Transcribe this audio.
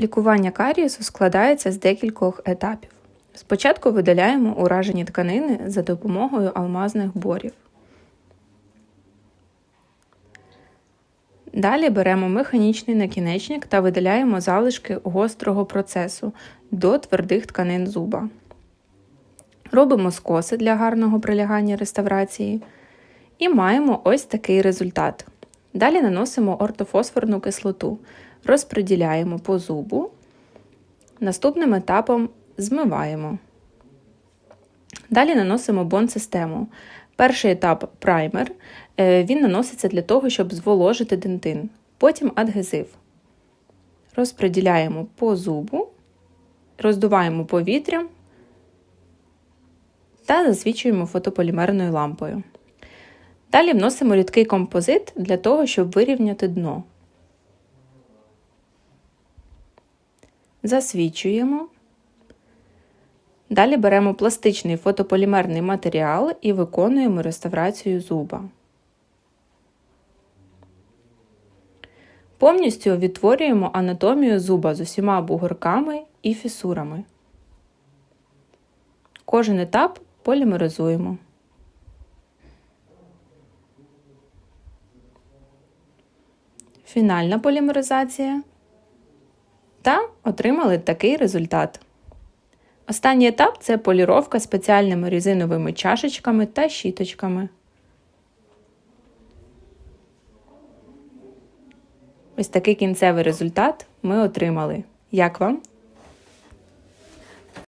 Лікування карієсу складається з декількох етапів. Спочатку видаляємо уражені тканини за допомогою алмазних борів. Далі беремо механічний накінечник та видаляємо залишки гострого процесу до твердих тканин зуба. Робимо скоси для гарного прилягання реставрації і маємо ось такий результат. Далі наносимо ортофосфорну кислоту, розподіляємо по зубу. Наступним етапом змиваємо. Далі наносимо бон-систему. Перший етап праймер. Е, Він наноситься для того, щоб зволожити дентин. Потім адгезив. Розподіляємо по зубу, роздуваємо повітрям та засвічуємо фотополімерною лампою. Далі вносимо рідкий композит для того, щоб вирівняти дно. Засвічуємо. Далі беремо пластичний фотополімерний матеріал і виконуємо реставрацію зуба. Повністю відтворюємо анатомію зуба з усіма бугорками і фісурами. Кожен етап полімеризуємо. Фінальна полімеризація. Та отримали такий результат. Останній етап це поліровка спеціальними резиновими чашечками та щіточками. Ось такий кінцевий результат ми отримали. Як вам?